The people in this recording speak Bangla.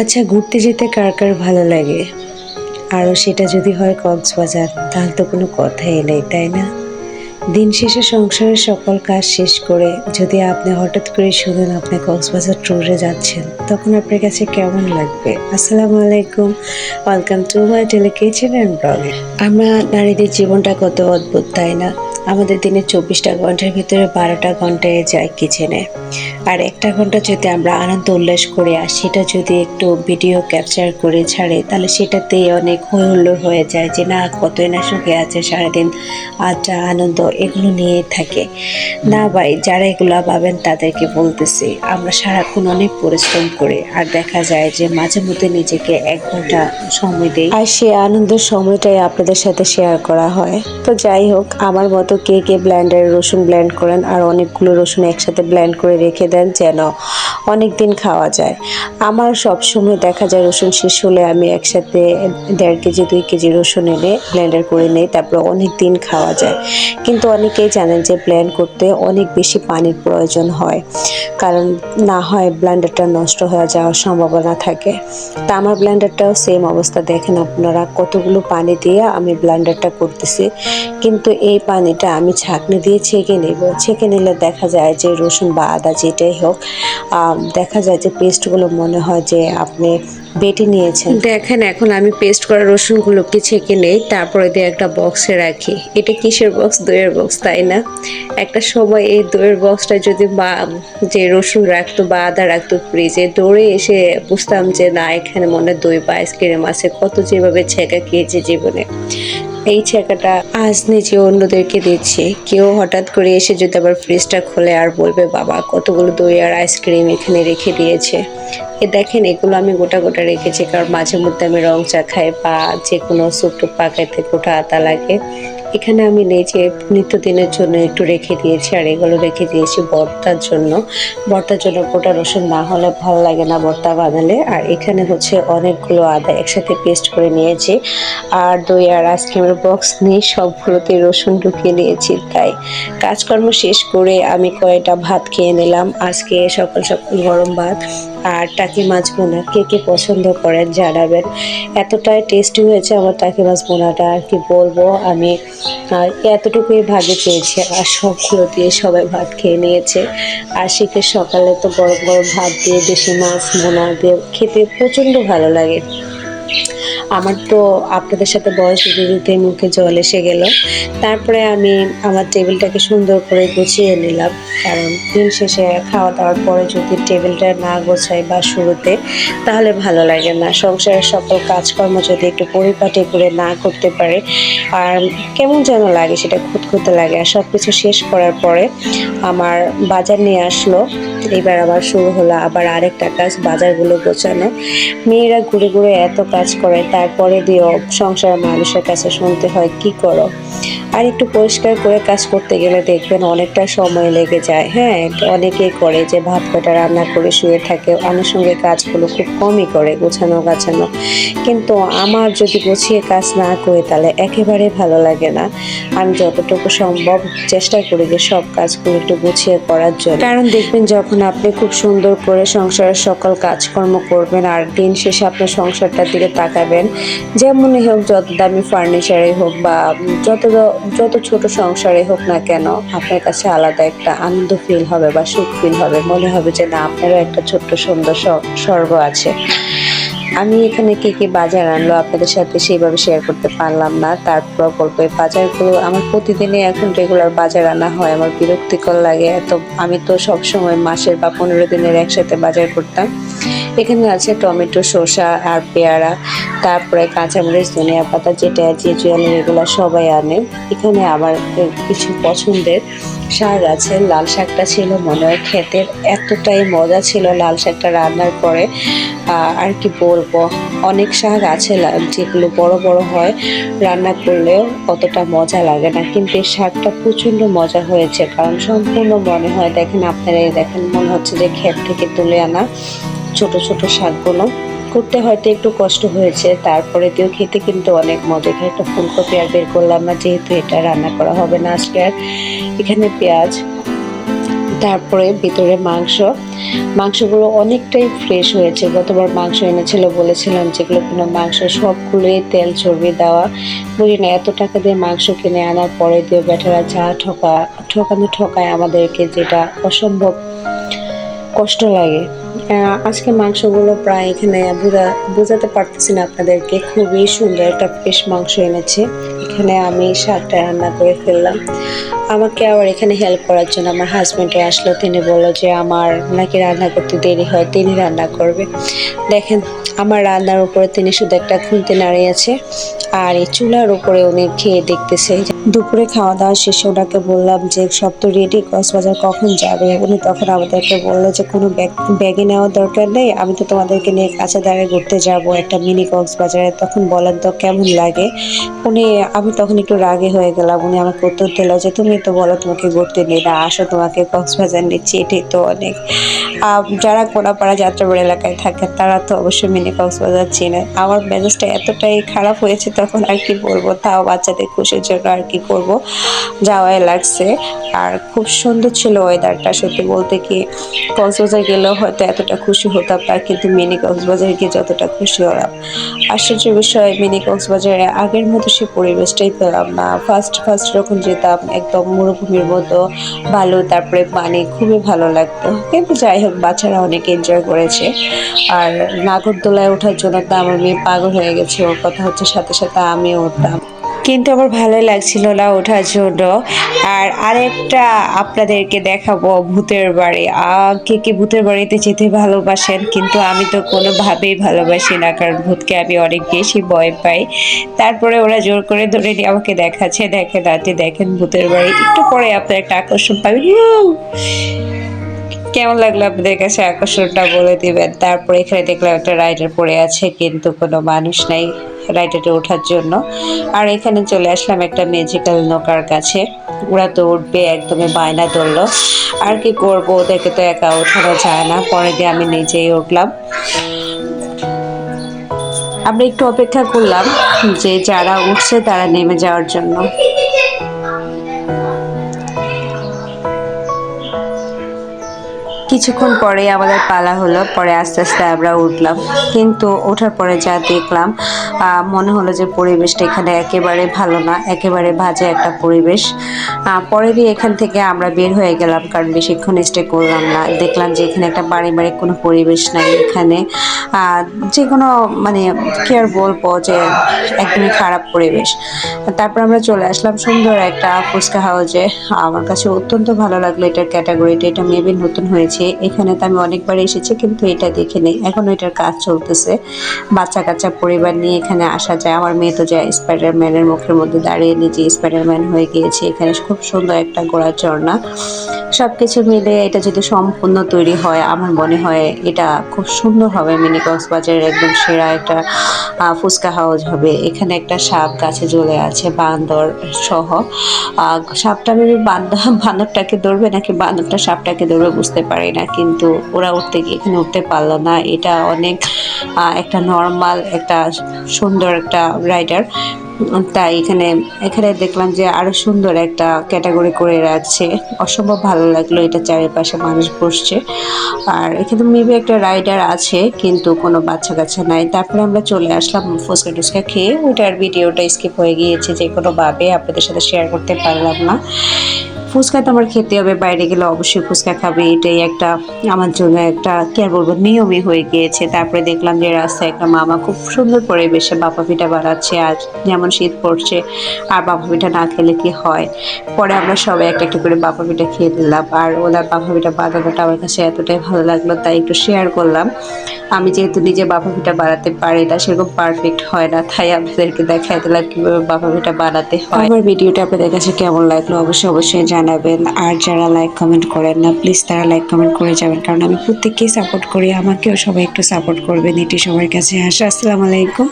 আচ্ছা ঘুরতে যেতে কার কার ভালো লাগে? আরও সেটা যদি হয় কক্সবাজার, তাহলে তো কোনো কথাই নেই তাই না? দিন শেষে সংসারের সকল কাজ শেষ করে যদি আপনি হঠাৎ করে শুনেন আপনি কক্সবাজার ট্যুরে যাচ্ছেন, তখন আপনার কাছে কেমন লাগবে? আসসালামু আলাইকুম, welcome to my tele kitchen and blog. আমরা নারীদের জীবনটা কত অদ্ভুত, তাই না? আমাদের দিনে চব্বিশটা ঘণ্টার ভিতরে বারোটা ঘন্টায় যায় কিচেনে। আর একটা ঘণ্টা যদি আমরা আনন্দ উল্লাস করে আর সেটা যদি একটু ভিডিও ক্যাপচার করে ছাড়ে, তাহলে সেটাতেই অনেক হুল্লোড় হয়ে যায় যে, না, কতই না সুখে আছে সারাদিন আড্ডা আনন্দ এগুলো নিয়ে থাকে। না ভাই, যারা এগুলো পাবেন তাদেরকে বলতেছি, আমরা সারাক্ষণ অনেক পরিশ্রম করি আর দেখা যায় যে, মাঝে মধ্যে নিজেকে এক ঘণ্টা সময় দেই। আর সে আনন্দের সময়টাই আপনাদের সাথে শেয়ার করা হয়। তো যাই হোক, আমার মতো কে কে ব্ল্যান্ডারে রসুন ব্ল্যান্ড করেন আর অনেকগুলো রসুন একসাথে ব্ল্যান্ড করে রেখে দেন যেন অনেক দিন খাওয়া যায়। আমার সবসময় দেখা যায় রসুন শেষ হলে আমি একসাথে দেড় কেজি, দুই কেজি রসুন এনে ব্ল্যান্ডার করে নেই, তারপর অনেক দিন খাওয়া যায়। কিন্তু অনেকেই জানেন যে ব্ল্যান্ড করতে অনেক বেশি পানির প্রয়োজন হয়। কারণ না হয় ব্লেন্ডারটা নষ্ট হয়ে যাওয়ার সম্ভাবনা থাকে। তা আমার ব্লেন্ডারটাও সেম অবস্থা। দেখেন আপনারা, কতগুলো পানি দিয়ে আমি ব্লেন্ডারটা করতেছি। কিন্তু এই পানিটা আমি ছাঁকনি দিয়ে ছেঁকে নেব। ছেঁকে নিলে দেখা যায় যে রসুন বা আদা যেটাই হোক দেখা যায় যে পেস্টগুলো মনে হয় যে আপনি বেটে নিয়েছেন। দেখেন, এখন আমি পেস্ট করা রসুনগুলোকে ছেঁকে নেই। তারপরে দিয়ে একটা বক্সে রাখি। এটা কিসের বক্স দইয়ের বক্স তাই না? একটা সময় এই দইয়ের বক্সটা যদি বা যে রসুন রাখতো বা আদা রাখতো ফ্রিজে দৌড়ে এসে বুঝতাম যে, না, এখানে মনে দই বা আইসক্রিম আছে। কত যেভাবে ছেঁকা খেয়েছে জীবনে। এই ছেঁকাটা আজ নিজে অন্যদেরকে দিচ্ছে। কেউ হঠাৎ করে এসে যদি আবার ফ্রিজটা খোলে, আর বলবে, বাবা, কতগুলো দই আর আইসক্রিম এখানে রেখে দিয়েছে। এ দেখেন, এগুলো আমি গোটা গোটা রেখেছি, কারণ মাঝে মধ্যে আমি রং চা খাই বা যে কোনো স্যুপ টুপ পাকাইতে গোটা আতা লাগে। এখানে আমি নিচে নিত্যদিনের জন্য একটু রেখে দিয়েছি, আর এগুলো রেখে দিয়েছি বর্তার জন্য। বর্তার জন্য গোটা রসুন না হলে ভালো লাগে না বর্তা বানালে। আর এখানে হচ্ছে অনেকগুলো আদা একসাথে পেস্ট করে নিয়েছি। আর দই আর আইসক্রিমের বক্স নিয়ে সবগুলোতে রসুন ঢুকিয়ে নিয়েছি। তাই কাজকর্ম শেষ করে আমি কয়টা ভাত খেয়ে নিলাম। আজকে সকাল সকাল গরম ভাত আর টাকি মাছ বোনা। কে কে পছন্দ করেন জানাবেন। এতটাই টেস্টি হয়েছে আমার টাকি মাছ বোনাটা, আর কি বলব? আমি আর এতটুকুই ভাগে পেয়েছে। আর সবগুলো দিয়ে সবাই ভাত খেয়ে নিয়েছে। আর শীতের সকালে তো গরম গরম ভাত দিয়ে, দেশি মাছ, মোনা দিয়ে খেতে প্রচণ্ড ভালো লাগে। আমার তো আপনাদের সাথে বয়স দিতে মুখে জল এসে গেল। তারপরে আমি আমার টেবিলটাকে সুন্দর করে গুছিয়ে নিলাম। কারণ দিন শেষে খাওয়া দাওয়ার পরে যদি টেবিলটা না গোছাই বা শুরুতে, তাহলে ভালো লাগে না। সংসারের সকল কাজকর্ম যদি একটু পরিপাটি করে না করতে পারে, আর কেমন যেন লাগে, সেটা খুঁতখুঁতে লাগে। আর সব কিছু শেষ করার পরে আমার বাজার নিয়ে আসলো। এবার আবার শুরু হলো আবার আরেকটা কাজ, বাজারগুলো গোছানো। মেয়েরা ঘুরে ঘুরে এত কাজ করে তারপরে দিও সংসার মানুষের কাছে শুনতে হয়, কি করো? আর একটু পরিষ্কার করে কাজ করতে গেলে দেখবেন অনেকটা সময় লেগে যায়। হ্যাঁ অনেকেই করে যে ভাত কাটা রান্না করে শুয়ে থাকে, আনুষঙ্গিক কাজগুলো খুব কমই করে, গোছানো গাছানো। কিন্তু আমার যদি গুছিয়ে কাজ না করে তাহলে একেবারে ভালো লাগে না। আমি যতটুকু সম্ভব চেষ্টা করি যে সব কাজগুলো একটু গুছিয়ে করার জন্য। কারণ দেখবেন যখন আপনি খুব সুন্দর করে সংসারের সকল কাজকর্ম করবেন আর দিন শেষে আপনার সংসারটার দিকে তাকাবেন যেমনই হোক, যত দামি ফার্নিচারে হোক বা যত যত ছোট সংসারে হোক না কেন, আপনার কাছে আলাদা একটা আনন্দ ফিল হবে বা সুখ ফিল হবে। মনে হবে যে, না, আপনারও একটা ছোট্ট সুন্দর স্বর্গ আছে। আমি এখানে কি কি বাজার আনলো আপনাদের সাথে সেইভাবে শেয়ার করতে পারলাম না। তারপর বলব বাজারগুলো আমার প্রতিদিনই এখন রেগুলার বাজার আনা হয়। আমার বিরক্তিকর লাগে। এত, আমি তো সব সময় মাসের বা পনেরো দিনের একসাথে বাজার করতাম। এখানে আছে টমেটো, শসা আর পেয়ারা, তারপরে কাঁচামরিচ, ধনিয়া পাতা, যেটা যে এগুলো সবাই আনে। এখানে আমার কিছু পছন্দের শাক আছে। লাল শাকটা ছিল মনে হয় খেতে এতটাই মজা ছিল লাল শাকটা রান্নার পরে। আর কি বলব, অনেক শাক আছে যেগুলো বড় বড় হয়, রান্না করলেও অতটা মজা লাগে না। কিন্তু এই শাকটা প্রচণ্ড মজা হয়েছে, কারণ সম্পূর্ণ মনে হয়, দেখেন আপনারা দেখেন, মনে হচ্ছে যে ক্ষেত থেকে তুলে আনা। ছোট ছোট শাকগুলো। করতে হয়তো একটু কষ্ট হয়েছে, তারপরে দিয়েও খেতে কিন্তু অনেক মজা। এখানে একটা ফুলকপি আর বের করলাম না, যেহেতু এটা রান্না করা হবে না আজকে আর। এখানে পেঁয়াজ, তারপরে ভিতরে মাংস। মাংসগুলো অনেকটাই ফ্রেশ হয়েছে। গতবার মাংস এনেছিল, বলেছিলাম যেগুলো কোনো মাংস, সবগুলোই তেল চর্বি দেওয়া। বুঝি না, এত টাকা দিয়ে মাংস কিনে আনার পরে দিয়ে বেটারা যা ঠকা ঠকানো ঠকায় আমাদেরকে যেটা অসম্ভব কষ্ট লাগে। আজকে মাংসগুলো প্রায় এখানে বোঝা বোঝাতে পারতেছি না আপনাদেরকে। খুবই সুন্দর একটা ফ্রেশ মাংস এনেছে। এখানে আমি শাকটা রান্না করে ফেললাম। আমাকে আবার এখানে হেল্প করার জন্য আমার হাজব্যান্ডও আসলো। তিনি বলল যে, আমার নাকি রান্না করতে দেরি হয়, তিনি রান্না করবে। দেখেন, আমার রান্নার উপরে তিনি শুধু একটা খুনতে নাড়িয়েছে আর এই চুলার উপরে উনি খেয়ে দেখতেছে। দুপুরে খাওয়া দাওয়া শেষে ওনাকে বললাম যে, সব তো রেডি কক্সবাজার কখন যাবে? উনি তখন আমাদেরকে বলল যে, কোনো ব্যাগ, ব্যাগে নেওয়ার দরকার নেই, আমি তো তোমাদেরকে নিয়ে কাছে দাঁড়িয়ে ঘুরতে যাব, একটা মিনি কক্সবাজারে। তখন বলেন তো কেমন লাগে। উনি আমি তখন একটু রাগে হয়ে গেলাম। উনি আমাকে উত্তর দিল যে, তুমি তো বলো তোমাকে ঘুরতে নেই না, আসো তোমাকে কক্সবাজার নিচ্ছি, এটাই তো অনেক। যারা কোনাপাড়া যাত্রাবাড়ি এলাকায় থাকে, তারা তো অবশ্যই মিনি কক্সবাজার চেনে। আমার মেজাজটা এতটাই খারাপ হয়েছে তখন আর কি বলব, তাও বাচ্চাদের খুশির জন্য আর কি করব। যাওয়াই লাগছে। আর খুব সুন্দর ছিল ওয়েদারটা সত্যি বলতে কি, কক্সবাজার গেলেও হয়তো এতটা খুশি হতাম না, কিন্তু মিনি কক্সবাজারে গিয়ে যতটা খুশি হলাম। আশ্চর্য বিষয়, মিনি কক্সবাজারে আগের মতো সে পরিবেশটাই পেলাম না। ফার্স্ট ফার্স্ট যখন যেতাম, একদম মরুভূমির মতো ভালো তারপরে পানি, খুবই ভালো লাগতো। কিন্তু যাই হোক, বাচ্চারা অনেক এনজয় করেছে। আর নাগরদোলায় ওঠার জন্য তো আমার মেয়ে পাগল হয়ে গেছে, ওর কথা হচ্ছে সাথে সাথে আমিও উঠতাম। কিন্তু আমার ভালোই লাগছিল না ওঠার জন্য। আর আরেকটা আপনাদেরকে দেখাবো ভূতের বাড়ি। কে কে ভূতের বাড়িতে যেতে ভালোবাসেন, কিন্তু আমি তো কোনোভাবেই ভালোবাসি না, কারণ ভূতকে আমি অনেক বেশি ভয় পাই। তারপরে ওরা জোর করে ধরে নিয়ে আমাকে দেখাচ্ছে, দেখেন আন্টি দেখেন ভূতের বাড়ি। একটু পরে আপনার একটা আকর্ষণ পাবেন! কেমন লাগল আপনাদের কাছে? আকর্ষণটা বলে দিবেন। তারপরে এখানে দেখলাম একটা রাইডার পড়ে আছে, কিন্তু কোনো মানুষ নাই রাইডারে ওঠার জন্য। আর এখানে চলে আসলাম একটা ম্যাজিক্যাল নৌকার কাছে। ওরা তো উঠবে, একদমই বায়না ধরলো। আর কি করব? ওদেরকে তো একা ওঠানো যায় না। পরে দিয়ে আমি নিজেই উঠলাম। আমরা একটু অপেক্ষা করলাম যে যারা উঠছে তারা নেমে যাওয়ার জন্য। কিছুক্ষণ পরে আমাদের পালা হলো পরে আস্তে আস্তে আমরা উঠলাম। কিন্তু ওঠার পরে যা দেখলাম মনে হলো যে পরিবেশটা এখানে একেবারে ভালো না একেবারে বাজে একটা পরিবেশ। আহ, পরে দিয়ে এখান থেকে আমরা বের হয়ে গেলাম কারণ বেশিক্ষণ স্টে করলাম না। দেখলাম যে এখানে একটা বাড়ি বাড়ি কোনো পরিবেশ নাই এখানে। যে কোনো মানে কি আর বলব যে একদমই খারাপ পরিবেশ। তারপর আমরা চলে আসলাম সুন্দর একটা ফুচকা হাউজে আমার কাছে অত্যন্ত ভালো লাগল এটার ক্যাটাগরিটা এটা মেবি নতুন হয়েছে। এখানে তো আমি অনেকবার এসেছি, কিন্তু এটা দেখে নেই এখন এটার কাজ চলতেছে। বাচ্চা কাচ্চা পরিবার নিয়ে এখানে আসা যায়। আমার মেয়ে তো যায় স্পাইডারম্যানের মুখের মধ্যে দাঁড়িয়ে নিজে স্পাইডারম্যান হয়ে গিয়েছে। এখানে খুব সুন্দর একটা গোড়া ঝর্ণা। সব কিছু মিলে এটা যদি সম্পূর্ণ তৈরি হয়, আমার মনে হয় এটা খুব সুন্দর হবে। মিনি কক্সবাজারের একদম সেরা একটা ফুচকা হাউস হবে। এখানে একটা সাপ গাছে ঝুলে আছে, বান্দর সহ। সাপটা আমি বান্দরটাকে ধরবে নাকি বান্দরটা সাপটাকে ধরবে বুঝতে পারি না। কিন্তু ওরা উঠতে গিয়ে এখানে উঠতে পারল না। এটা অনেক একটা নর্মাল একটা সুন্দর একটা রাইডার তাই এখানে এখানে দেখলাম যে আরও সুন্দর একটা ক্যাটাগরি করে রাখছে। অসম্ভব ভালো লাগল এটা চারিপাশে মানুষ বসছে। আর এখানে মেবি একটা রাইডার আছে, কিন্তু কোনো বাচ্চা কাচ্চা নাই। তারপরে আমরা চলে আসলাম ফুচকা টুচকা খেয়ে। ওইটার ভিডিওটা স্কিপ হয়ে গিয়েছে যে কোনোভাবে আপনাদের সাথে শেয়ার করতে পারলাম না। ফুচকা তো আমার খেতে হবে, বাইরে গেলে অবশ্যই ফুচকা খাবে, এটাই একটা আমার জন্য একটা, কি আর বলব, নিয়মই হয়ে গিয়েছে। তারপরে দেখলাম যে রাস্তায় একটা মামা খুব সুন্দর পরিবেশে বাপা পিঠা বানাচ্ছে, আর যেমন শীত পড়ছে, আর বাপা পিঠা না খেলে কি হয়? পরে আমরা সবাই একটা একটা করে বাপা পিঠা খেয়ে দিলাম আর ওনার বাপা পিঠা বানানোটা আমার কাছে এতটাই ভালো লাগল, তাই একটু শেয়ার করলাম। আমি যেহেতু নিজে বাপা পিঠা বানাতে পারি না, সেরকম পারফেক্ট হয় না, তাই আপনাদেরকে দেখাই দিলাম কীভাবে বাপা পিঠা বানাতে হয়। আমার ভিডিওটা আপনাদের কাছে কেমন লাগল, অবশ্যই অবশ্যই জানাবেন। আর যারা লাইক কমেন্ট করেন না প্লিজ তারা লাইক কমেন্ট করে যাবেন। কারণ আমি প্রত্যেককেই সাপোর্ট করি, আমাকেও সবাই একটু সাপোর্ট করবেন। এটি সবার কাছে আসা। আসসালামু আলাইকুম।